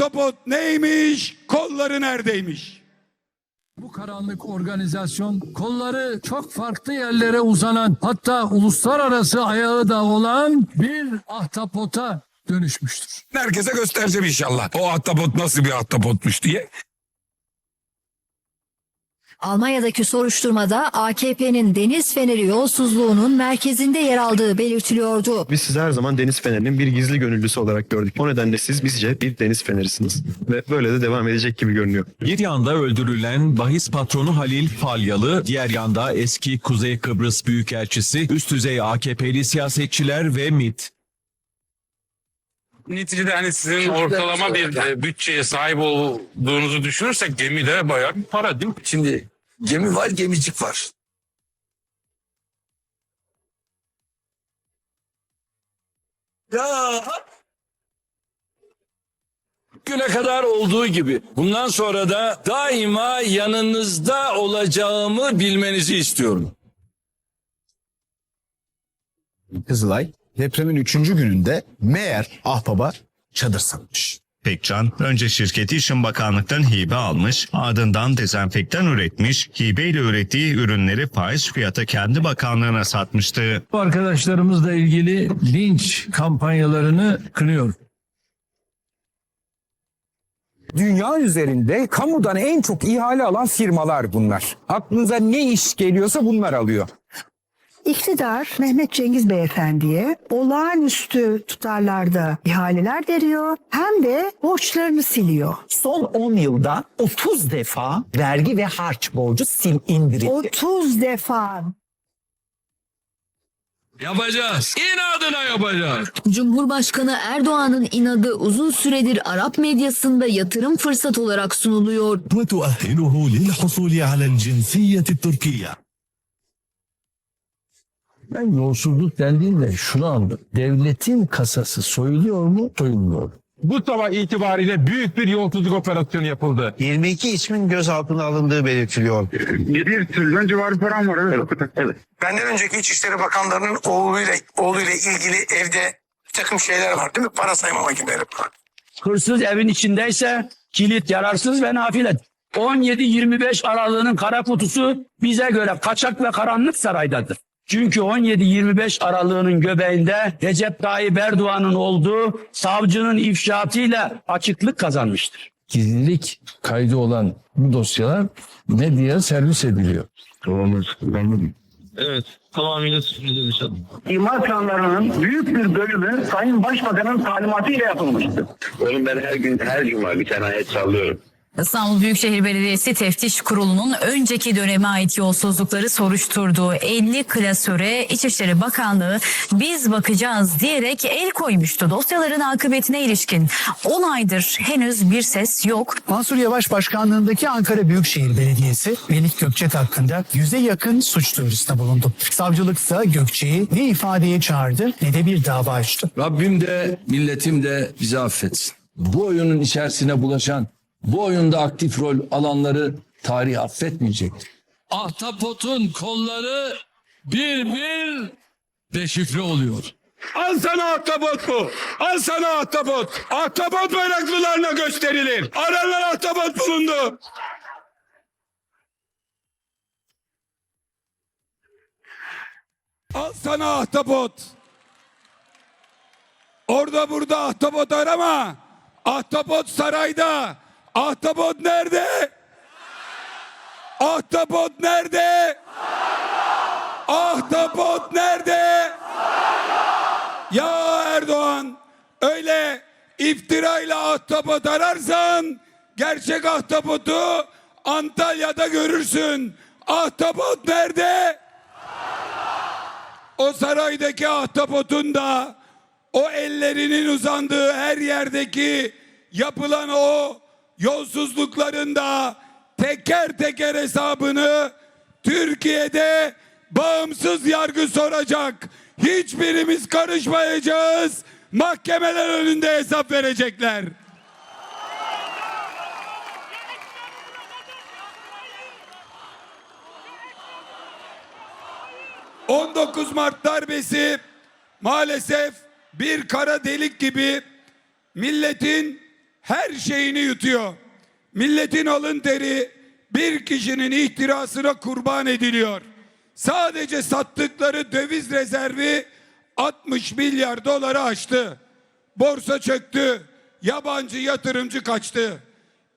Ahtapot neymiş, kolları neredeymiş? Bu karanlık organizasyon kolları çok farklı yerlere uzanan hatta uluslararası ayağı da olan bir ahtapota dönüşmüştür. Herkese göstereceğim inşallah. O ahtapot nasıl bir ahtapotmuş diye. Almanya'daki soruşturmada AKP'nin Deniz Feneri yolsuzluğunun merkezinde yer aldığı belirtiliyordu. Biz sizi her zaman Deniz Feneri'nin bir gizli gönüllüsü olarak gördük. O nedenle siz bizce bir Deniz Fener'isiniz. Ve böyle de devam edecek gibi görünüyor. Bir yanda öldürülen bahis patronu Halil Falyalı, diğer yanda eski Kuzey Kıbrıs Büyükelçisi, üst düzey AKP'li siyasetçiler ve MIT. Neticede hani sizin ortalama bir e, bütçeye sahip olduğunuzu düşünürsek gemide bayağı bir para değil mi? Şimdi gemi var, gemicik var. Ya güne kadar olduğu gibi bundan sonra da daima yanınızda olacağımı bilmenizi istiyorum. Kızılay depremin 3. gününde meğer ahbaba çadır satmış. Pekcan önce şirketi İşin Bakanlık'tan hibe almış, ardından dezenfektan üretmiş, hibeyle ürettiği ürünleri faiz fiyata kendi bakanlığına satmıştı. Bu arkadaşlarımızla ilgili linç kampanyalarını kınıyor. Dünya üzerinde kamudan en çok ihale alan firmalar bunlar. Aklınıza ne iş geliyorsa bunlar alıyor. İktidar Mehmet Cengiz Beyefendi'ye olağanüstü tutarlarda ihaleler veriyor hem de borçlarını siliyor. Son 10 yılda 30 defa vergi ve harç borcu sil indirildi. 30 defa Yapacağız. İnadına yapacağız. Cumhurbaşkanı Erdoğan'ın inadı uzun süredir Arap medyasında yatırım fırsat olarak sunuluyor. وتؤهله للحصول على الجنسية التركية. Ben yolsuzluk dendiğinde şunu anladım. Devletin kasası soyuluyor mu, soyulmuyor mu? Bu sabah itibariyle büyük bir yolsuzluk operasyonu yapıldı. 22 ismin gözaltına alındığı belirtiliyor. 7 trilyon civarı param var evet. evet. benden önceki İçişleri Bakanlarının oğluyla oğluyla ilgili evde bir takım şeyler var değil mi? Para sayma makineleri var. Hırsız evin içindeyse kilit yararsız ve nafile. 17-25 aralığının kara kutusu bize göre kaçak ve karanlık saraydadır. Çünkü 17-25 aralığının göbeğinde Recep Tayyip Erdoğan'ın olduğu savcının ifşaatıyla açıklık kazanmıştır. Gizlilik kaydı olan bu dosyalar medyaya servis ediliyor. İmar planlarının büyük bir bölümü Sayın Başbakan'ın talimatıyla yapılmıştır. Oğlum ben her gün her cuma bir tane ayet sallıyorum. İstanbul Büyükşehir Belediyesi Teftiş Kurulu'nun önceki döneme ait yolsuzlukları soruşturduğu 50 klasöre İçişleri Bakanlığı biz bakacağız diyerek el koymuştu. Dosyaların akıbetine ilişkin 10 aydır henüz bir ses yok. Mansur Yavaş başkanlığındaki Ankara Büyükşehir Belediyesi Melik Gökçek hakkında yüze yakın suç duyurusunda bulundu. Savcılıksa Gökçek'i ne ifadeye çağırdı ne de bir dava açtı. Rabbim de milletim de bizi affetsin. Bu oyunun içerisine bulaşan, bu oyunda aktif rol alanları tarih affetmeyecektir. Ahtapotun kolları bir bir deşifre oluyor. Al sana ahtapot bu. Al sana ahtapot. Ahtapot meraklılarına gösterilir. Aranan ahtapot bulundu. Al sana ahtapot. Orada burada ahtapot arama. Ahtapot sarayda. Ahtapot nerede? Ahtapot nerede? Ahtapot nerede? Ya Erdoğan öyle iftirayla ahtapot ararsan gerçek ahtapotu Antalya'da görürsün. Ahtapot nerede? O saraydaki ahtapotun da o ellerinin uzandığı her yerdeki yapılan o yolsuzlukların da teker teker hesabını Türkiye'de bağımsız yargı soracak. Hiçbirimiz karışmayacağız. Mahkemeler önünde hesap verecekler. ...19 Mart darbesi maalesef bir kara delik gibi milletin her şeyini yutuyor. Milletin alın teri bir kişinin ihtirasına kurban ediliyor. Sadece sattıkları döviz rezervi 60 milyar doları aştı. Borsa çöktü. Yabancı yatırımcı kaçtı.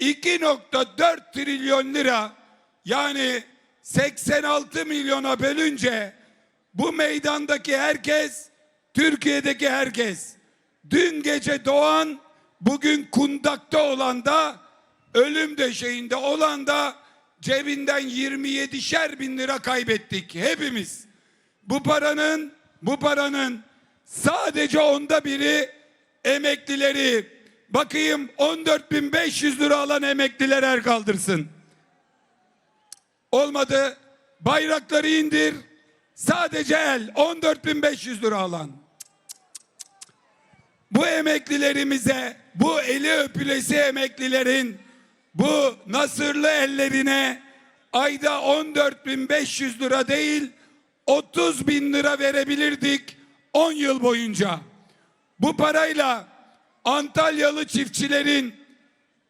2.4 trilyon lira yani 86 milyona bölünce bu meydandaki herkes Türkiye'deki herkes dün gece doğan bugün kundakta olan da ölüm döşeğinde olan da cebinden 27'şer bin lira kaybettik hepimiz. Bu paranın bu paranın sadece onda biri emeklileri bakayım 14.500 lira alan emekliler el kaldırsın. Olmadı. Bayrakları indir. Sadece el 14.500 lira alan. Bu emeklilerimize, bu eli öpülesi emeklilerin bu nasırlı ellerine ayda 14.500 lira değil 30 bin lira verebilirdik 10 yıl boyunca. Bu parayla Antalyalı çiftçilerin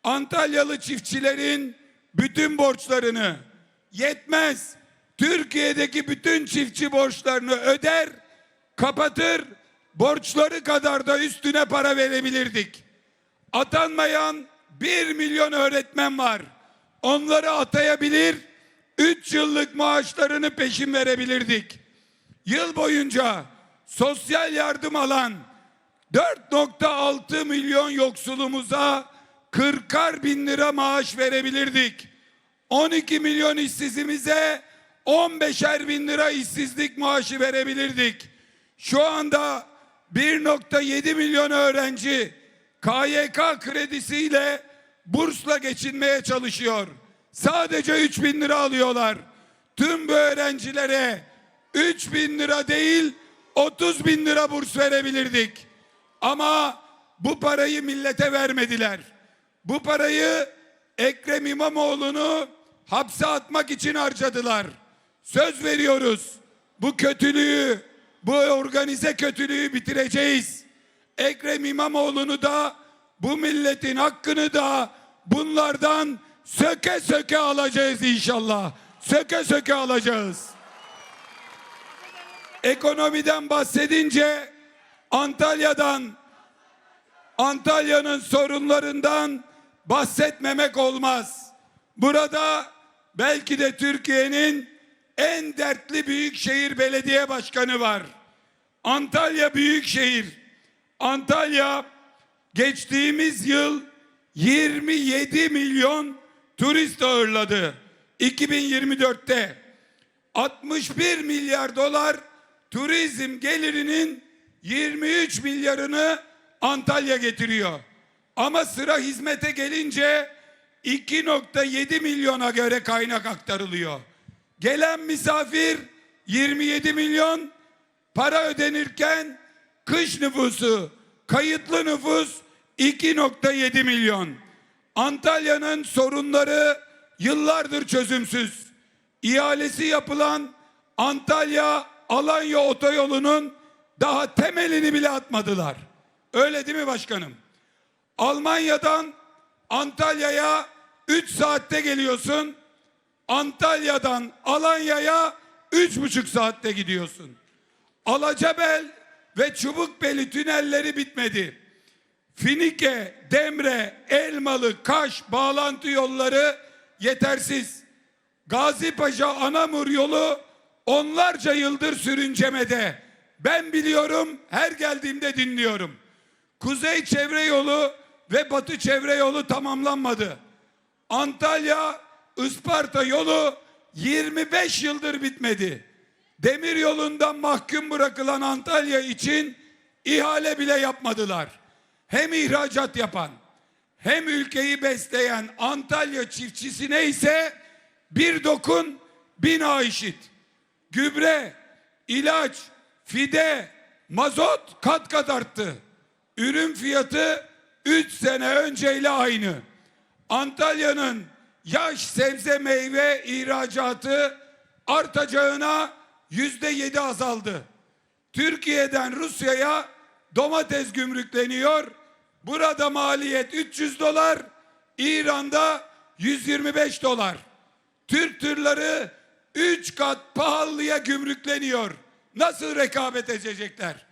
Antalyalı çiftçilerin bütün borçlarını yetmez. Türkiye'deki bütün çiftçi borçlarını öder, kapatır, borçları kadar da üstüne para verebilirdik. Atanmayan bir milyon öğretmen var. Onları atayabilir, üç yıllık maaşlarını peşin verebilirdik. Yıl boyunca sosyal yardım alan 4.6 milyon yoksulumuza 40'ar bin lira maaş verebilirdik. 12 milyon işsizimize 15'er bin lira işsizlik maaşı verebilirdik. Şu anda 1.7 milyon öğrenci KYK kredisiyle bursla geçinmeye çalışıyor. Sadece 3 bin lira alıyorlar. Tüm bu öğrencilere 3 bin lira değil 30 bin lira burs verebilirdik. Ama bu parayı millete vermediler. Bu parayı Ekrem İmamoğlu'nu hapse atmak için harcadılar. Söz veriyoruz. Bu kötülüğü, bu organize kötülüğü bitireceğiz. Ekrem İmamoğlu'nu da bu milletin hakkını da bunlardan söke söke alacağız inşallah. Söke söke alacağız. Ekonomiden bahsedince Antalya'dan Antalya'nın sorunlarından bahsetmemek olmaz. Burada belki de Türkiye'nin en dertli büyükşehir belediye başkanı var. Antalya Büyükşehir. Antalya geçtiğimiz yıl 27 milyon turist ağırladı. 2024'te 61 milyar dolar turizm gelirinin 23 milyarını Antalya getiriyor. Ama sıra hizmete gelince 2.7 milyona göre kaynak aktarılıyor. Gelen misafir 27 milyon, para ödenirken kış nüfusu, kayıtlı nüfus 2.7 milyon. Antalya'nın sorunları yıllardır çözümsüz. İhalesi yapılan Antalya Alanya otoyolunun daha temelini bile atmadılar. Öyle değil mi başkanım? Almanya'dan Antalya'ya 3 saatte geliyorsun. Antalya'dan Alanya'ya üç buçuk saatte gidiyorsun. Alacabel ve Çubukbeli tünelleri bitmedi. Finike, Demre, Elmalı, Kaş bağlantı yolları yetersiz. Gazipaşa Anamur yolu onlarca yıldır sürüncemede. Ben biliyorum, her geldiğimde dinliyorum. Kuzey çevre yolu ve batı çevre yolu tamamlanmadı. Antalya Isparta yolu 25 yıldır bitmedi. Demir yolundan mahkum bırakılan Antalya için ihale bile yapmadılar. Hem ihracat yapan hem ülkeyi besleyen Antalya çiftçisine ise bir dokun bina işit. Gübre, ilaç, fide, mazot kat kat arttı. Ürün fiyatı 3 sene önceyle aynı. Antalya'nın yaş sebze meyve ihracatı artacağına yüzde yedi azaldı. Türkiye'den Rusya'ya domates gümrükleniyor. Burada maliyet 300 dolar, İran'da 125 dolar. Türk tırları 3 kat pahalıya gümrükleniyor. Nasıl rekabet edecekler?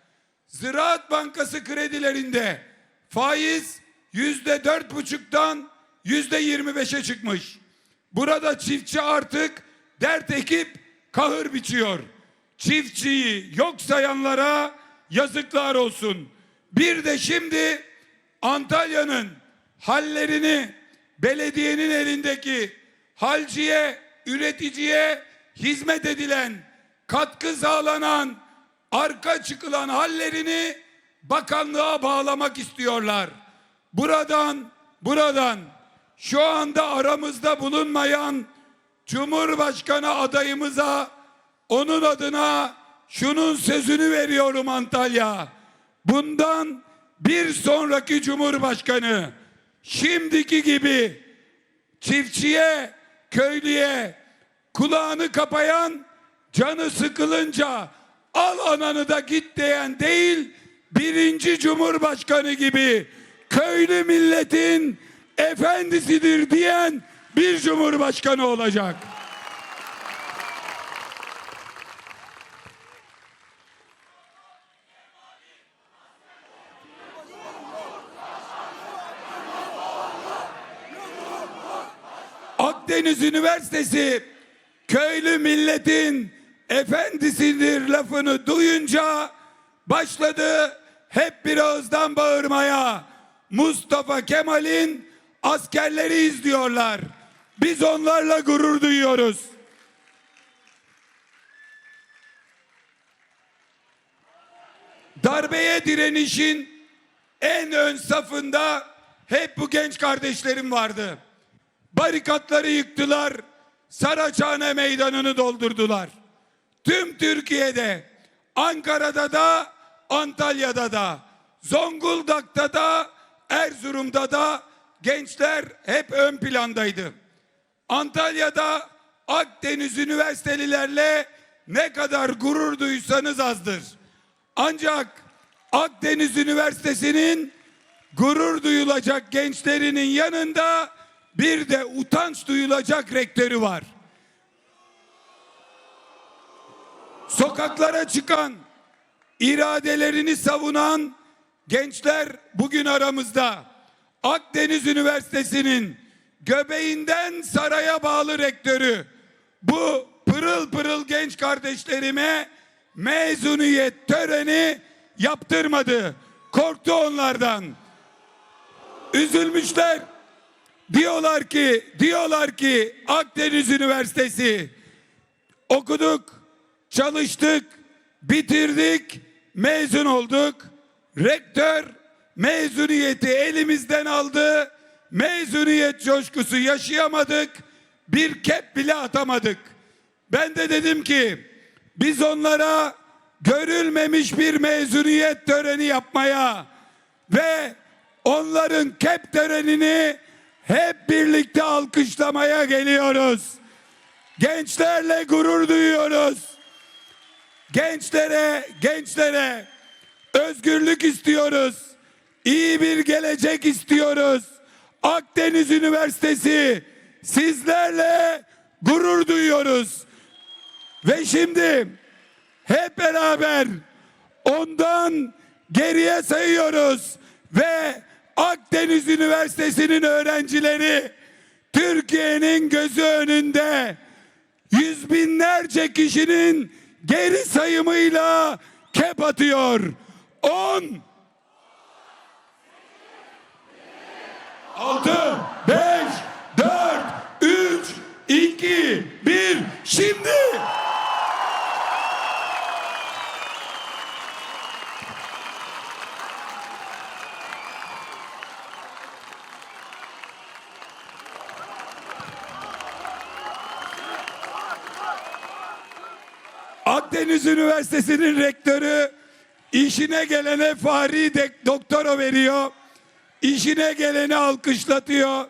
Ziraat Bankası kredilerinde faiz yüzde dört buçuktan yüzde yirmi beşe çıkmış. Burada çiftçi artık dert ekip kahır biçiyor. Çiftçiyi yok sayanlara yazıklar olsun. Bir de şimdi Antalya'nın hallerini belediyenin elindeki halciye, üreticiye hizmet edilen, katkı sağlanan, arka çıkılan hallerini bakanlığa bağlamak istiyorlar. Buradan, buradan şu anda aramızda bulunmayan Cumhurbaşkanı adayımıza onun adına şunun sözünü veriyorum Antalya. Bundan bir sonraki Cumhurbaşkanı şimdiki gibi çiftçiye, köylüye kulağını kapayan, canı sıkılınca al ananı da git diyen değil, birinci Cumhurbaşkanı gibi köylü milletin efendisidir diyen bir Cumhurbaşkanı olacak. Akdeniz Üniversitesi köylü milletin efendisidir lafını duyunca başladı hep bir ağızdan bağırmaya. Mustafa Kemal'in askerleri izliyorlar. Biz onlarla gurur duyuyoruz. Darbeye direnişin en ön safında hep bu genç kardeşlerim vardı. Barikatları yıktılar, Saraçhane meydanını doldurdular. Tüm Türkiye'de, Ankara'da da, Antalya'da da, Zonguldak'ta da, Erzurum'da da gençler hep ön plandaydı. Antalya'da Akdeniz üniversitelilerle ne kadar gurur duysanız azdır. Ancak Akdeniz Üniversitesi'nin gurur duyulacak gençlerinin yanında bir de utanç duyulacak rektörü var. Sokaklara çıkan, iradelerini savunan gençler bugün aramızda. Akdeniz Üniversitesi'nin göbeğinden saraya bağlı rektörü bu pırıl pırıl genç kardeşlerime mezuniyet töreni yaptırmadı. Korktu onlardan. Üzülmüşler. Diyorlar ki, diyorlar ki Akdeniz Üniversitesi okuduk, çalıştık, bitirdik, mezun olduk. Rektör mezuniyeti elimizden aldı. Mezuniyet coşkusu yaşayamadık. Bir kep bile atamadık. Ben de dedim ki biz onlara görülmemiş bir mezuniyet töreni yapmaya ve onların kep törenini hep birlikte alkışlamaya geliyoruz. Gençlerle gurur duyuyoruz. Gençlere, gençlere özgürlük istiyoruz. İyi bir gelecek istiyoruz. Akdeniz Üniversitesi sizlerle gurur duyuyoruz. Ve şimdi hep beraber ondan geriye sayıyoruz ve Akdeniz Üniversitesi'nin öğrencileri Türkiye'nin gözü önünde yüz binlerce kişinin geri sayımıyla kep atıyor. 10 6 5 4 3 2 1 şimdi Akdeniz Üniversitesi'nin rektörü işine gelene fari de doktora veriyor. İşine geleni alkışlatıyor.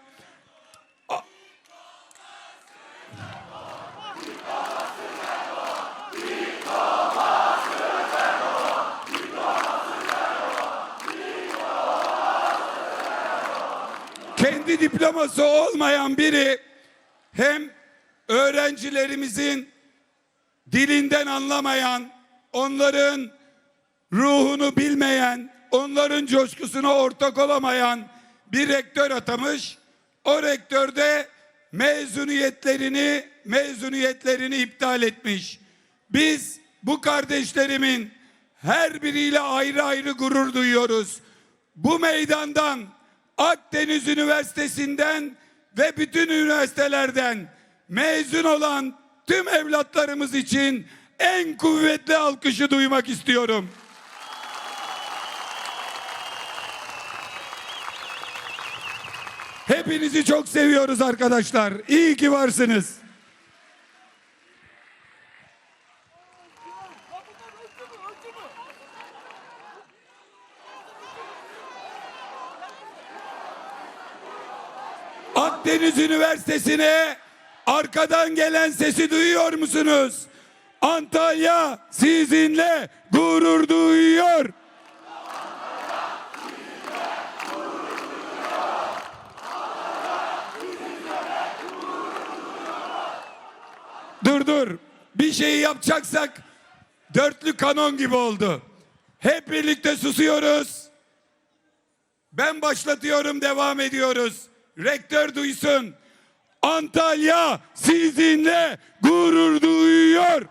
kendi diploması olmayan biri hem öğrencilerimizin dilinden anlamayan, onların ruhunu bilmeyen, onların coşkusuna ortak olamayan bir rektör atamış. O rektör de mezuniyetlerini mezuniyetlerini iptal etmiş. Biz bu kardeşlerimin her biriyle ayrı ayrı gurur duyuyoruz. Bu meydandan Akdeniz Üniversitesi'nden ve bütün üniversitelerden mezun olan tüm evlatlarımız için en kuvvetli alkışı duymak istiyorum. Hepinizi çok seviyoruz arkadaşlar. İyi ki varsınız. Akdeniz Üniversitesi'ne arkadan gelen sesi duyuyor musunuz? Antalya sizinle gurur duyuyor. Dur dur. Bir şeyi yapacaksak dörtlü kanon gibi oldu. Hep birlikte susuyoruz. Ben başlatıyorum, devam ediyoruz. Rektör duysun. Antalya sizinle gurur duyuyor.